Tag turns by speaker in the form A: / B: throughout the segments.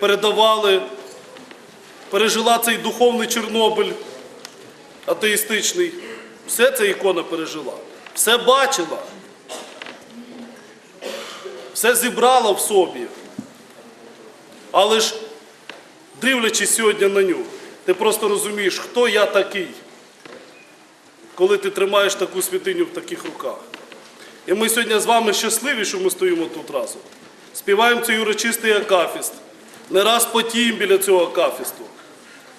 A: передавали, пережила цей духовний Чорнобиль атеїстичний. Все ця ікона пережила. Все бачила. Все зібрала в собі. Але ж, дивлячись сьогодні на нього, ти просто розумієш, хто я такий, коли ти тримаєш таку святиню в таких руках. І ми сьогодні з вами щасливі, що ми стоїмо тут разом. Співаємо цей урочистий акафіст. Не раз потіємо біля цього акафісту.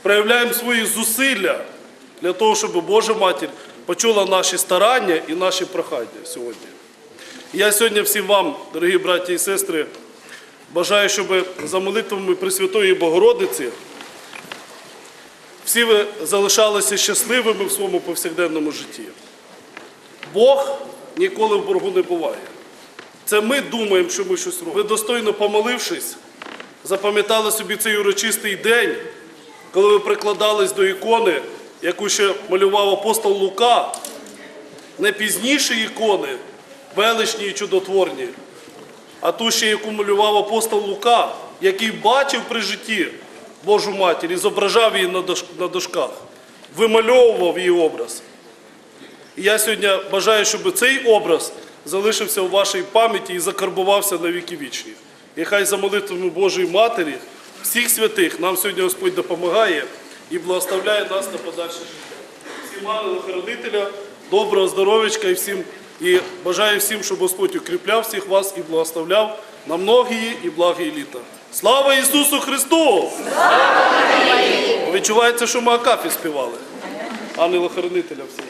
A: Проявляємо свої зусилля для того, щоб Божа Матір почула наші старання і наші прохання сьогодні. Я сьогодні всім вам, дорогі браті і сестри, бажаю, щоб за молитвами Пресвятої Богородиці всі ви залишалися щасливими в своєму повсякденному житті. Бог ніколи в боргу не буває. Це ми думаємо, що ми щось робимо. Ви достойно помолившись, запам'ятали собі цей урочистий день, коли ви прикладались до ікони, яку ще малював апостол Лука, не пізніші ікони, величні і чудотворні, а ту ще, яку малював апостол Лука, який бачив при житті Божу матір і зображав її на дошках, вимальовував її образ. І я сьогодні бажаю, щоб цей образ залишився у вашій пам'яті і закарбувався на віки вічні. І хай за молитвами Божої Матері, всіх святих, нам сьогодні Господь допомагає і благословляє нас на подальше життя. Всім ангела-хоронителя, доброго здоров'ячка і всім. І бажаю всім, щоб Господь укріпляв всіх вас і благословляв на многії і благі літа. Слава Ісусу Христу! Відчувається, що ми Акафі співали. Ангела-хоронителя всім.